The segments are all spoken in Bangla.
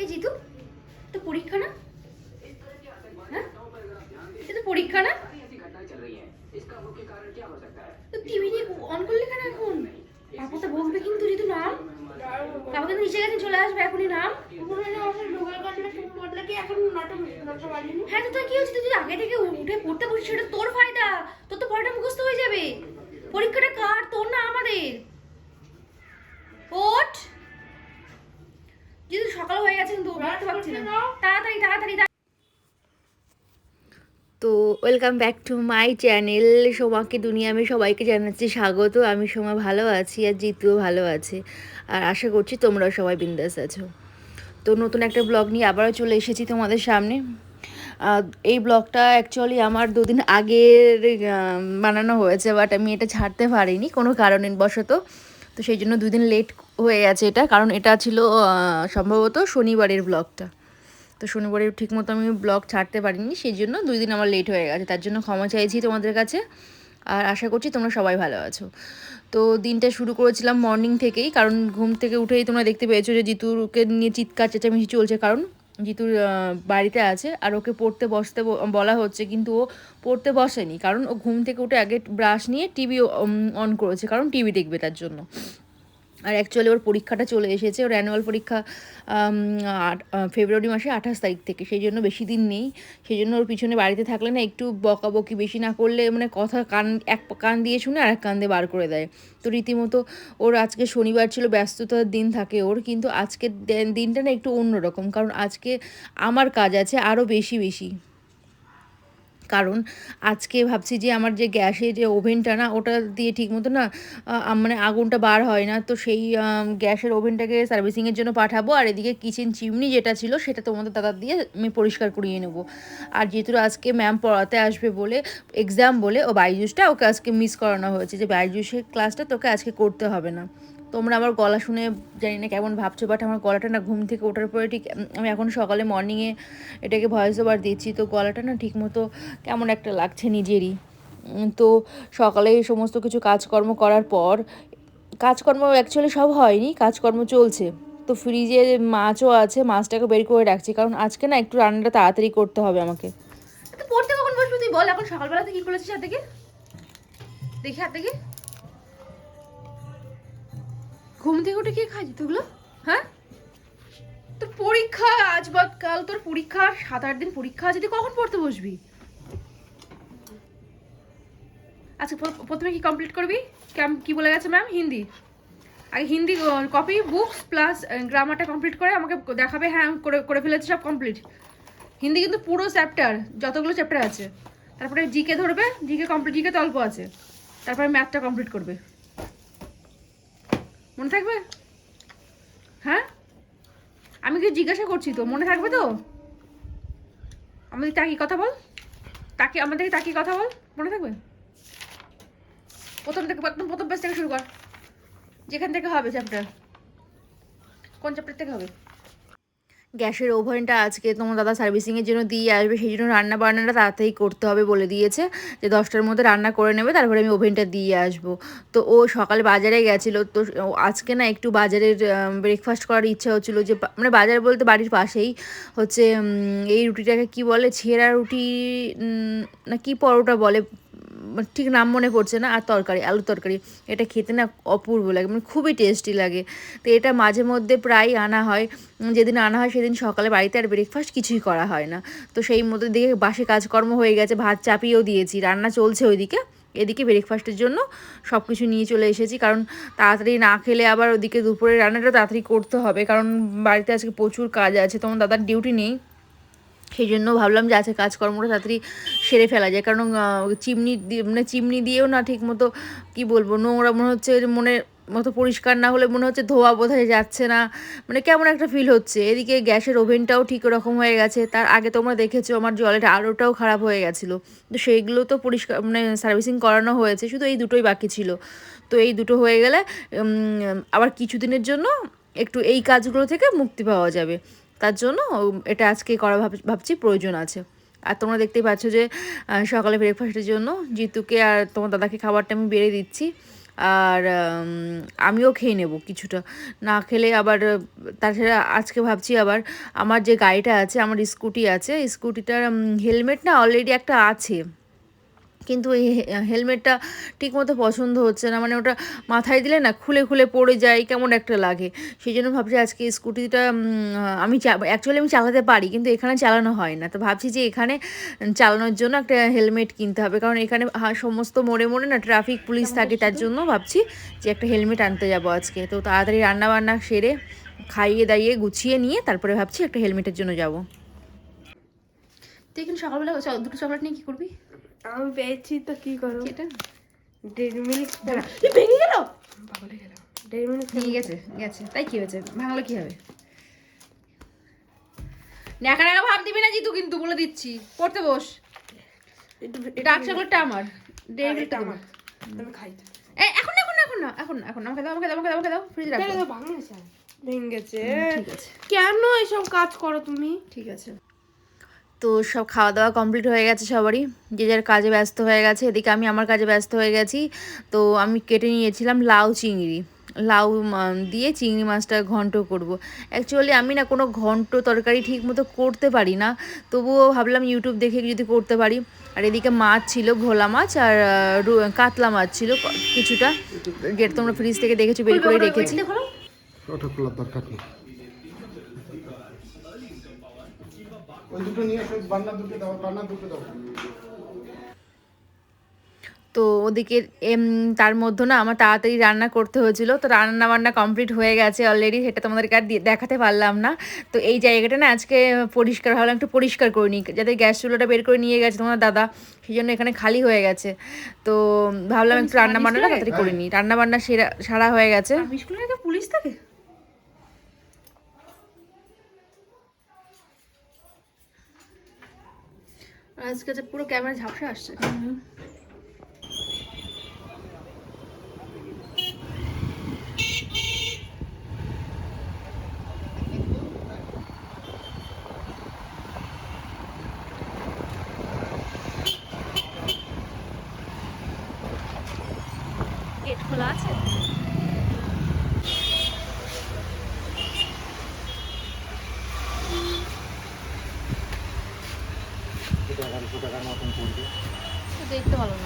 এই জিতু তো পরীক্ষা না? হ্যাঁ? তো পরীক্ষা না? তো টিভি অন করলে কেন এখন? তো কিন্তু জিতু নাম। গেছে, চলে আসবে এখনই নাম। হ্যাঁ তো আগে থেকে উঠে পড়তে তোর তোর তো হয়ে যাবে। পরীক্ষাটা কার? তোর না আমাদের। তো welcome back to my channel. সোমাকে দুনিয়া আমি সবাইকে জানাচ্ছি স্বাগত। আমি সোমা ভালো আছি আর জিতুও ভালো আছে। আর আশা করছি তোমরাও সবাই বিন্দাস আছো। তো নতুন একটা ব্লগ নিয়ে আবারও চলে এসেছি তোমাদের সামনে। এই ব্লগটা অ্যাকচুয়ালি আমার দুদিন আগের বানানো হয়েছে বাট আমি এটা ছাড়তে পারিনি কোনো কারণবশত। তো সেই জন্য দুদিন লেট হয়ে গেছে এটা। কারণ এটা ছিল সম্ভবত শনিবারের ব্লগটা। তো শনিবারে ঠিক মতো আমি ব্লগ ছাড়তে পারিনি সেই জন্য দুই দিন আমার লেট হয়ে গেছে, তার জন্য ক্ষমা চাইছি তোমাদের কাছে। আর আশা করছি তোমরা সবাই ভালো আছো। তো দিনটা শুরু করেছিলাম মর্নিং থেকেই, কারণ ঘুম থেকে উঠেই তোমরা দেখতে পেয়েছ যে জিতুকে নিয়ে চিৎকার চেঁচামেচি চলছে, কারণ জিতুর বাড়িতে আছে, আর ওকে পড়তে বসতে বলা হচ্ছে, কিন্তু ও পড়তে বসেনি, কারণ ও ঘুম থেকে উঠে আগে ব্রাশ নিয়ে টিভি অন করেছে, কারণ টিভি দেখবে তার জন্য। আর অ্যাকচুয়ালি ওর পরীক্ষাটা চলে এসেছে। ওর অ্যানুয়াল পরীক্ষা ফেব্রুয়ারি মাসে আঠাশ তারিখ থেকে। সেই জন্য বেশি দিন নেই। সেই জন্য ওর পিছনে বাড়িতে থাকলে না একটু বকাবকি বেশি না করলে মানে কথা কান, এক কান দিয়ে শুনে আর এক কান দিয়ে বার করে দেয়। তো রীতিমতো ওর আজকে শনিবার ছিল, ব্যস্ততার দিন থাকে ওর। কিন্তু আজকের দিনটা না একটু অন্যরকম। কারণ আজকে আমার কাজ আছে আরও বেশি বেশি। কারণ আজকে ভাবছি যে আমার যে গ্যাসের যে ওভেনটা না, ওটা দিয়ে ঠিক মতো না মানে আগুনটা বার হয় না। তো সেই গ্যাসের ওভেনটাকে সার্ভিসিংয়ের জন্য পাঠাবো আর এদিকে কিচেন চিমনি যেটা ছিল সেটা তোমাদের দাদা দিয়ে আমি পরিষ্কার করিয়ে নেব। আর যেহেতু আজকে ম্যাম পড়াতে আসবে বলে এক্সাম বলে, ও বাইজুসটা ওকে আজকে মিস করানো হয়েছে যে বাইজুসের ক্লাসটা তোকে আজকে করতে হবে না। তোমরা আমার গলা শুনে জানি না কেমন ভাবছ বাট আমার গলাটা না ঘুম থেকে ওঠার পরে ঠিক আমি এখন সকালে মর্নিংয়ে এটাকে ভয়েস ওভার দিচ্ছি, তো গলাটা না ঠিক মতো কেমন একটা লাগছে নিজেরই। তো সকালে এই সমস্ত কিছু কাজকর্ম করার পর, কাজকর্ম অ্যাকচুয়ালি সব হয়নি, কাজকর্ম চলছে। তো ফ্রিজে মাছও আছে, মাছটাকে বের করে রাখছি, কারণ আজকে না একটু রান্নাটা তাড়াতাড়ি করতে হবে আমাকে। পড়তে কখন বসবি তুই বল, এখন সকালবেলাতে কি করেছিস হাত থেকে? দেখি হাত থেকে। ঘুম থেকে উঠে কি খাইছি তুগুলো হ্যাঁ? তোর পরীক্ষা আজ কাল তোর পরীক্ষা, সাত আট দিন পরীক্ষা আছে, তুই কখন পড়তে বসবি? আচ্ছা প্রথমে কি কমপ্লিট করবি? কেম, কি বলে গেছে ম্যাম হিন্দি। আগে হিন্দি কপি বুকস প্লাস গ্রামারটা কমপ্লিট করে আমাকে দেখাবে হ্যাঁ করে করে ফেলেছি সব কমপ্লিট হিন্দি কিন্তু পুরো চ্যাপ্টার যতগুলো চ্যাপ্টার আছে। তারপরে জিকে ধরবে জিকে কমপ্লিট জিকে তো অল্প আছে। তারপরে ম্যাথটা কমপ্লিট করবে। মনে থাকবে? হ্যাঁ? আমি কি জিজ্ঞাসা করছি তো? মনে থাকবে তো? আমাদের তাকি কথা বল? তাকে, আমাদের তাকি কথা বল? মনে থাকবে? প্রথম থেকে, একদম প্রথম পেজ থেকে শুরু কর। যেখান থেকে হবে চ্যাপ্টার কোন চ্যাপ্টার থেকে হবে? গ্যাসের ওভেনটা আজকে তোমার দাদা সার্ভিসিংয়ের জন্য দিয়ে আসবে, সেই জন্য রান্না বান্নাটা তাড়াতাড়ি করতে হবে বলে দিয়েছে যে দশটার মধ্যে রান্না করে নেবে, তারপরে আমি ওভেনটা দিয়ে আসব। তো ও সকালে বাজারে গেছিল, তো আজকে না একটু বাজারের ব্রেকফাস্ট করার ইচ্ছা হচ্ছিল যে মানে বাজার বলতে বাড়ির পাশেই হচ্ছে এই রুটিটাকে কি বলে, ছেঁড়া রুটি না কি পরোটা বলে ঠিক নাম মনে পড়ছে না, আর তরকারি আলু তরকারি, এটা খেতে না অপূর্ব লাগে মানে খুবই টেস্টি লাগে। তো এটা মাঝে মধ্যে প্রায় আনা হয় যেদিন আনা হয় সেদিন সকালে বাড়িতে আর ব্রেকফাস্ট কিছুই করা হয় না। তো সেই মধ্যে দিকে বাসে কাজকর্ম হয়ে গেছে, ভাত চাপিয়েও দিয়েছি, রান্না চলছে ওইদিকে, এদিকে ব্রেকফাস্টের জন্য সব কিছু নিয়ে চলে এসেছি, কারণ তাড়াতাড়ি না খেলে আবার ওদিকে দুপুরে রান্নাটা তাড়াতাড়ি করতে হবে, কারণ বাড়িতে আজকে প্রচুর কাজ আছে, তোমার দাদার ডিউটি নেই। সেই জন্য ভাবলাম যে আছে কাজকর্মটা তাড়াতাড়ি সেরে ফেলা যায়। কারণ চিমনি মানে চিমনি দিয়েও না ঠিক মতো কী বলব, নোংরা মনে হচ্ছে মনে মতো পরিষ্কার না হলে মনে হচ্ছে ধোয়া বোধহয় যাচ্ছে না। মানে কেমন একটা ফিল হচ্ছে। এদিকে গ্যাসের ওভেনটাও ঠিক রকম হয়ে গেছে। তার আগে তোমরা দেখেছ আমার জলের আলোটাও খারাপ হয়ে গেছিল। তো সেইগুলো তো পরিষ্কার মানে সার্ভিসিং করানো হয়েছে। শুধু এই দুটোই বাকি ছিল। তো এই দুটো হয়ে গেলে আবার কিছুদিনের জন্য একটু এই কাজগুলো থেকে মুক্তি পাওয়া যাবে। তার জন্য এটা আজকে করা ভাব- ভাবছি প্রয়োজন আছে। আর তোমরা দেখতেই পাচ্ছ যে সকালে ব্রেকফাস্টের জন্য জিতুকে আর তোমার দাদাকে খাবারটা আমি বেড়ে দিচ্ছি। আর আমিও খেয়ে নেব কিছুটা। না খেলে আবার, তাছাড়া আজকে ভাবছি আবার আমার যে গাড়িটা আছে, আমার স্কুটি আছে, স্কুটিটার হেলমেট না অলরেডি একটা আছে। কিন্তু এই হেলমেটটা ঠিকমতো পছন্দ হচ্ছে না। মানে ওটা মাথায় দিলে না খুলে খুলে পড়ে যায়, কেমন একটা লাগে। সেই জন্য ভাবছি আজকে স্কুটিটা আমি অ্যাকচুয়ালি আমি চালাতে পারি, কিন্তু এখানে চালানো হয় না। তো ভাবছি যে এখানে চালানোর জন্য একটা হেলমেট কিনতে হবে। কারণ এখানে সমস্ত মোড়ে মোড়ে না ট্রাফিক পুলিশ থাকে, তার জন্য ভাবছি যে একটা হেলমেট আনতে যাব আজকে। তো তাড়াতাড়ি রান্না বান্না সেরে খাইয়ে দাইয়ে গুছিয়ে নিয়ে তারপরে ভাবছি একটা হেলমেটের জন্য যাব। তুই কিন্তু সকালবেলা দুটো চকলেট নিয়ে কী করবি? আমি পেয়েছি তো কি করব? এটা ডেরি মিল্ক ভেঙে গেল? পাগলে গেলাম। ডেরি মিল্ক ভেঙে গেছে গেছে। তাই কি হয়েছে? ভাঙলো কি হবে? ন্যাকা ন্যাকা ভাব দিবি না জিতু কিন্তু বলে দিচ্ছি। পড়তে বস। ডার্ক চকলেটটা আমার। ডেয়ারি মিল্কটা আমার। আমি খাই। এই এখন এখন এখন না এখন এখন আমাকে দাও আমাকে দাও আমাকে দাও আমাকে দাও। ফ্রিজে রাখো। এটা তো ভাঙেছে ভেঙে গেছে কেন এসব কাজ করো তুমি? ঠিক আছে। তো সব খাওয়া দাওয়া কমপ্লিট হয়ে গেছে সবারই। যে যার কাজে ব্যস্ত হয়ে গেছে এদিকে আমি আমার কাজে ব্যস্ত হয়ে গেছি। তো আমি কেটে নিয়েছিলাম লাউ চিংড়ি। লাউ মা- দিয়ে চিংড়ি মাছটা ঘন্ট করব। অ্যাকচুয়ালি আমি না কোনো ঘন্ট তরকারি ঠিক মতো করতে পারি না। তবুও ভাবলাম ইউটিউব দেখে যদি করতে পারি। আর এদিকে মাছ ছিল ভোলা মাছ আর কাতলা মাছ ছিল কিছুটা। যেটা তোমরা ফ্রিজ থেকে দেখেছ বের করে রেখেছি। দরকার নেই। ওই দুটো নিয়ে এসো বান্না দুটো দাও বান্না দুটো দাও। তো ওদিকে তার মধ্যে না আমার তাড়াতাড়ি রান্না করতে হয়েছিল তো রান্না বান্না কমপ্লিট হয়ে গেছে অলরেডি সেটা তোমাদেরকে আর দিয়ে- দেখাতে পারলাম না। তো এই জায়গাটা না আজকে পরিষ্কার ভাবলাম একটু পরিষ্কার করে নিই যাতে গ্যাস চুলোটা বের করে নিয়ে গেছে তোমার দাদা সেই জন্য এখানে খালি হয়ে গেছে। তো ভাবলাম একটু রান্না বান্নাটা তাড়াতাড়ি করে নিই রান্না বান্না সেরা সারা হয়ে গেছে। পুলিশ থাকে? আজকে পুরো ক্যামেরা ঝাপসা আসছে গেট খোলা আছে দেখতে ভালো না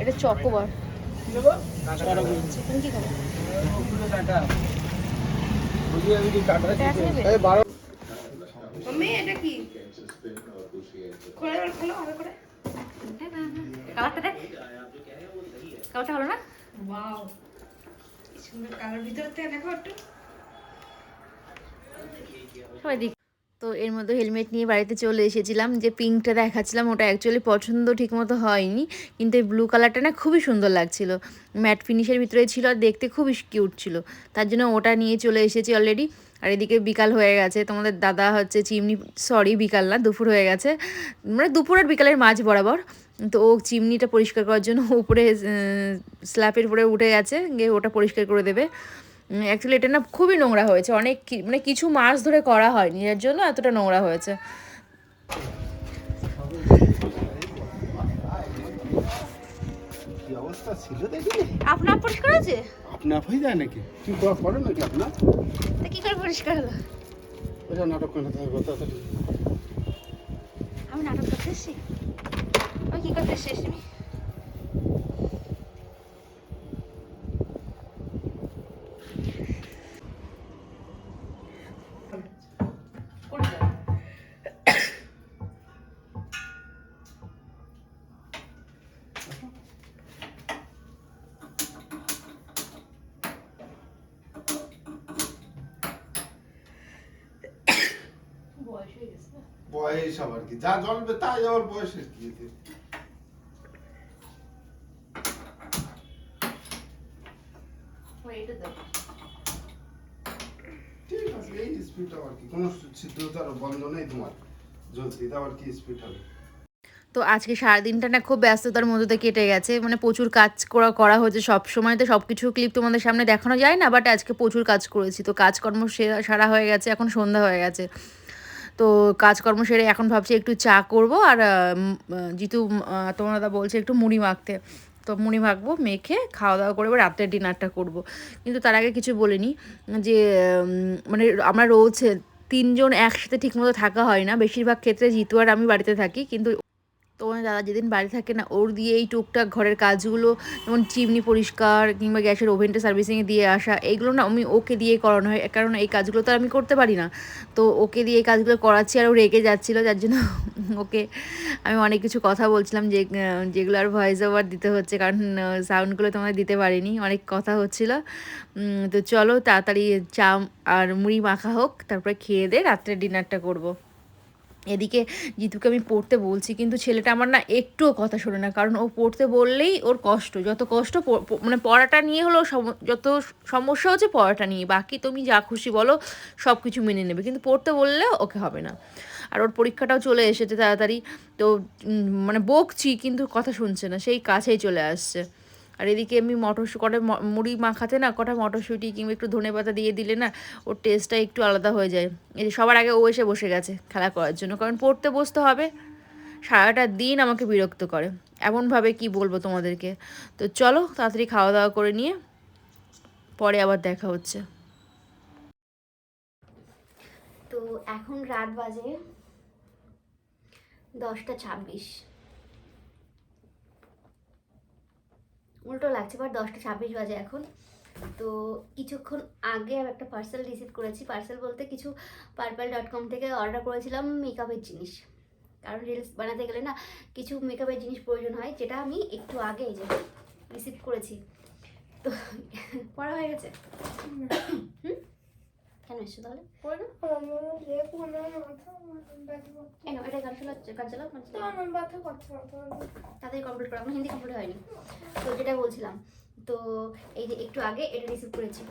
এটা চকোবার কালারটা ভালো না? ওয়াও সুন্দর কালার ভিতর থেকে দেখো একটু। সবাই দেখ। তো এর মধ্যে হেলমেট নিয়ে বাড়িতে চলে এসেছিলাম। যে পিঙ্কটা দেখাচ্ছিলাম, ওটা অ্যাকচুয়ালি পছন্দ ঠিকমতো হয়নি, কিন্তু এই ব্লু কালারটা না খুবই সুন্দর লাগছিল। ম্যাট ফিনিশের ভিতরে ছিল আর দেখতে খুবই কিউট ছিল। তার জন্য ওটা নিয়ে চলে এসেছি অলরেডি আর এদিকে বিকাল হয়ে গেছে, তোমাদের দাদা হচ্ছে চিমনি সরি বিকাল না, দুপুর হয়ে গেছে। মানে দুপুর আর বিকালের মাঝ বরাবর। তো ও চিমনিটা পরিষ্কার করার জন্য উপরে স্ল্যাপের উপরে উঠে গেছে, গিয়ে ওটা পরিষ্কার করে দেবে। অ্যাকচুয়ালি এটা না খুবই নোংরা হয়েছে। অনেক কি- মানে কিছু মাস ধরে করা হয়নি এর জন্য এতটা নোংরা হয়েছে। কি অবস্থা ছিল দেখি। আপনার পরিষ্কার আছে? আপনি আপ হয়ে যায় নাকি? কি করা নাকি তা কি করে পরিষ্কার হলো? ওটা নাটক করে হবে কথা আমি নাটক করতে এসেছি। আমি কি করতে এসেছি তুমি? বয়স আবার কি। যা জ্বলবে তাই আবার বয়সের কি। ঠিক আছে এই স্পিড আবার কি? কোনো ছিদ্রতার বন্ধ নেই তোমার। জ্বলছে এটা আবার কি স্পিড হবে? তো আজকে সারাদিনটা না খুব ব্যস্ততার মধ্যে দিয়ে কেটে গেছে। মানে প্রচুর কাজ করা করা হয়েছে সব সময়। তো সব কিছু ক্লিপ তোমাদের সামনে দেখানো যায় না বাট আজকে প্রচুর কাজ করেছি। তো কাজকর্ম সে- সারা হয়ে গেছে এখন সন্ধ্যা হয়ে গেছে। তো কাজকর্ম সেরে এখন ভাবছি একটু চা করব আর জিতু তোমার দাদা বলছে একটু মুড়ি মাখতে। তো মুড়ি মাখবো, মেখে খাওয়া দাওয়া করে এবার রাত্রের ডিনারটা করব। কিন্তু তার আগে কিছু বলিনি যে মানে আমরা রোজ তিনজন একসাথে ঠিকমতো থাকা হয় না। বেশিরভাগ ক্ষেত্রে জিতু আর আমি বাড়িতে থাকি, কিন্তু দাদা যেদিন বাড়ি থাকে না, ওর দিয়ে এই টুকটাক ঘরের কাজগুলো, যেমন চিমনি পরিষ্কার কিংবা গ্যাসের ওভেনটা সার্ভিসিংয়ে দিয়ে আসা, এইগুলো না আমি ওকে দিয়ে করানো হয়। কারণ এই কাজগুলো তো আমি করতে পারি না। তো ওকে দিয়ে এই কাজগুলো করাচ্ছি আর ও রেগে যাচ্ছিল, যার জন্য ওকে আমি অনেক কিছু কথা বলছিলাম যে যেগুলো আর ভয়েস ওভার দিতে হচ্ছে, কারণ সাউন্ডগুলো তোমাদের দিতে পারিনি, অনেক কথা হচ্ছিল। তো চলো তাড়াতাড়ি চা আর মুড়ি মাখা হোক, তারপরে খেয়ে দিয়ে রাত্রে ডিনারটা করব। এদিকে জিতুকে আমি পড়তে বলছি, কিন্তু ছেলেটা আমার না একটুও কথা শোনে না, কারণ ও পড়তে বললেই ওর কষ্ট। যত কষ্ট মানে পড়াটা নিয়ে হলো যত সমস্যা হচ্ছে পড়াটা নিয়ে, বাকি তুমি যা খুশি বলো সব কিছু মেনে নেবে। কিন্তু পড়তে বললে ওকে হবে না। আর ওর পরীক্ষাটাও চলে এসেছে তাড়াতাড়ি, তো মানে বকছি, কিন্তু কথা শুনছে না, সেই কাছেই চলে আসছে। আর এদিকে এমনি মটর কটা মুড়ি মাখাতে না, কটা মটরশুঁটি কিংবা একটু ধনে পাতা দিয়ে দিলে না, ওর টেস্টটা একটু আলাদা হয়ে যায়। এই যে সবার আগে ও এসে বসে গেছে খেলা করার জন্য, কারণ পড়তে বসতে হবে। সারাটা দিন আমাকে বিরক্ত করে। এমনভাবে কি বলব তোমাদেরকে? তো চলো, তাড়াতাড়ি খাওয়া দাওয়া করে নিয়ে পরে আবার দেখা হচ্ছে। তো এখন রাত বাজে দশটা ছাব্বিশ। উল্টো লাগছে বাট দশটা ছাব্বিশ বাজে এখন। তো কিছুক্ষণ আগে আমি একটা পার্সেল রিসিভ করেছি। পার্সেল বলতে কিছু পার্পেল ডট কম থেকে অর্ডার করেছিলাম মেকআপের জিনিস। কারণ রিলস বানাতে গেলে না কিছু মেকআপের জিনিস প্রয়োজন হয় যেটা আমি একটু আগে এই যে রিসিভ করেছি। তো পড়া হয়ে গেছে? হুম? কেন এসছো তাহলে? পড়ে না কেন এটা গান চালা গান চালাও তাদের কমপ্লিট করা আমার হিন্দি কমপ্লিট হয়নি। তো যেটা বলছিলাম তো এই যে একটু আগে এটা রিসিভ করেছি।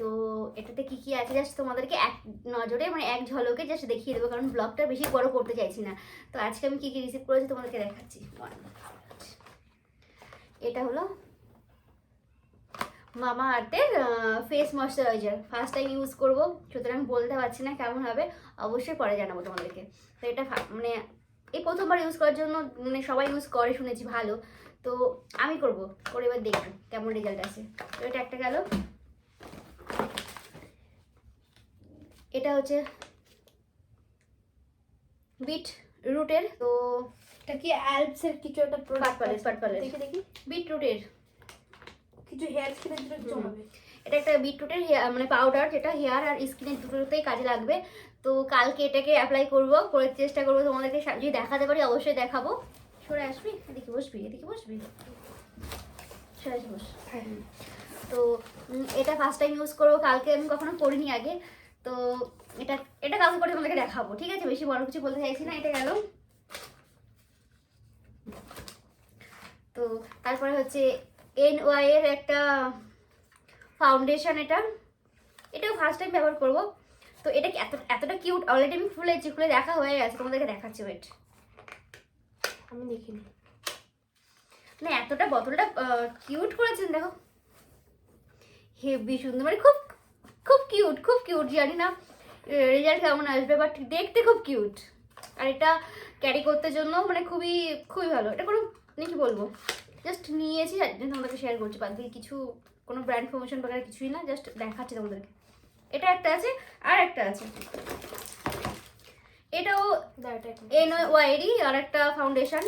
তো এটাতে কি কি আছে জাস্ট তোমাদেরকে এক নজরে মানে এক ঝলকে জাস্ট দেখিয়ে দেবো কারণ ব্লগটা বেশি বড় করতে চাইছি না। তো আজকে আমি কি কি রিসিভ করেছি তোমাদেরকে দেখাচ্ছি. এটা হলো মামা আর্থের face moisturiser first time use করব। সুতরাং বলতে পারছি না কেমন হবে। অবশ্যই পরে জানাব তোমাদেরকে। তো এটা মানে এই প্রথমবার ইউজ করার জন্য মানে সবাই ইউজ করে শুনেছি ভালো। তো আমি করব। করে এবার দেখব কেমন রেজাল্ট আছে তো এটা একটা গেল। এটা হচ্ছে বিট রুটের তো এটা কি অ্যালপসের কিছু একটা প্রোডাক্ট পাটপালের পাটপালের। দেখি দেখি। বিট রুটের কিছু হেয়ার স্কিনের জন্য হুম। জমাবে এটা একটা বিটরুটের হেয়ার মানে পাউডার যেটা হেয়ার আর স্কিনের দুটোতেই কাজে লাগবে। তো কালকে এটাকে অ্যাপ্লাই করব করে চেষ্টা করব তোমাদেরকে যদি দেখাতে পারি অবশ্যই দেখাবো। সরে আসবি? এদিকে বসবি এদিকে বসবি? সরে বস। হ্যাঁ। তো এটা ফার্স্ট টাইম ইউজ করব কালকে আমি কখনো করিনি আগে। তো এটা এটা কালকে করে তোমাদেরকে দেখাবো ঠিক আছে? বেশি বড় কিছু বলতে চাইছি না এটা গেল। তো তারপরে হচ্ছে এন ওয়াই এর একটা ফাউন্ডেশন এটা। এটাও ফার্স্ট টাইম ব্যবহার করব। তো এটা এত এতটা কিউট অলরেডি আমি খুলেছি খুলে দেখা হয়ে গেছে, তোমাদেরকে দেখাচ্ছি ওয়েট আমি দেখিনি। মানে এতটা বোতলটা কিউট করেছেন, দেখো। হেভি সুন্দর মানে খুব খুব কিউট খুব কিউট জানি না রেজাল্ট কেমন আসবে বাট দেখতে খুব কিউট আর এটা ক্যারি করতে জন্য মানে খুবই খুবই ভালো। এটা কোনো মানে কি বলব? জাস্ট নিয়েছি তোমাদেরকে শেয়ার করছি। বাদ বাকি কিছু কোনো ব্র্যান্ড প্রমোশন বগেরা কিছুই না জাস্ট দেখাচ্ছি তোমাদেরকে। এটা একটা আছে আর একটা আছে। এটাও এন ওয়াইডি আর একটা ফাউন্ডেশন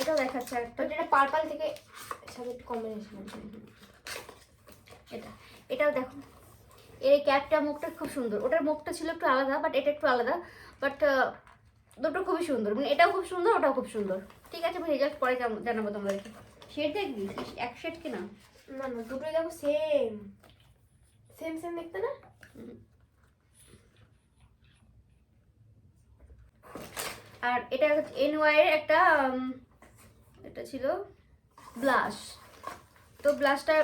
এটাও দেখাচ্ছে একটা। এটা পার্পল থেকে সাথে একটু কম্বিনেশন এটা এটাও দেখো। এর ক্যাপটা মুখটা খুব সুন্দর। ওটার মুখটা ছিল একটু আলাদা বাট এটা একটু আলাদা। বাট দুটো খুবই সুন্দর। মানে এটাও খুব সুন্দর ওটাও খুব সুন্দর। ঠিক আছে আমি রেজাল্ট পরে জানাব তোমাদেরকে। শেড দেখবি এক শেড কিনা না? না দুটোই দেখো সেম সেম সেম দেখতে না? আর এটা এন এর একটা এটা ছিল ব্লাশ। তো ব্লাশটা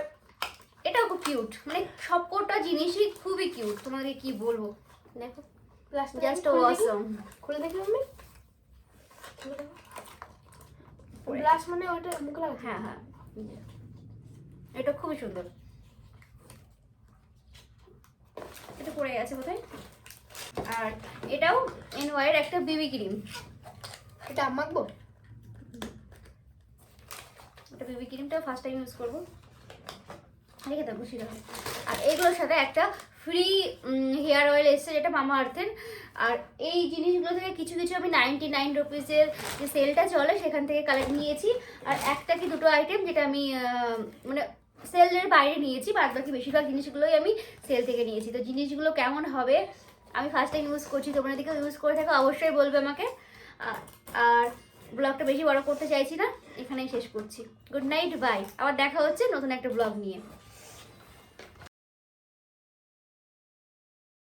এটাও খুব কিউট মানে সবকটা জিনিসই খুবই কিউট তোমাকে কি বলব? দেখো। প্লাস্টার জাস্ট অসম খুলে দেখি আমি গ্লাস মানে ওটা মুখ লাগা হ্যাঁ হ্যাঁ। এটা খুবই সুন্দর। এটা পড়ে গেছে কোথায় আর এটাও এনওয়াইয়ের একটা বিবি ক্রিম। এটা মাখবো? এটা বিবি ক্রিমটা ফার্স্ট টাইম ইউজ করব। রেখে দেবো সেটা আর এইগুলোর সাথে একটা ফ্রি হেয়ার অয়েল এসছে যেটা মামা আর্থের। আর এই জিনিসগুলো থেকে কিছু কিছু আমি নাইনটি নাইন রুপিসের যে সেলটা চলে, সেখান থেকে কালেক্ট নিয়েছি। আর একটা কি দুটো আইটেম যেটা আমি মানে সেলের বাইরে নিয়েছি বাদ বাকি বেশিরভাগ জিনিসগুলোই আমি সেল থেকে নিয়েছি। তো জিনিসগুলো কেমন হবে, আমি ফার্স্ট টাইম ইউজ করছি, তোমরা দিকে ইউজ করে থাকো, অবশ্যই বলবে আমাকে। আর ব্লগটা বেশি বড় করতে চাইছি না, এখানেই শেষ করছি। গুড নাইট বাই আবার দেখা হচ্ছে নতুন একটা ব্লগ নিয়ে।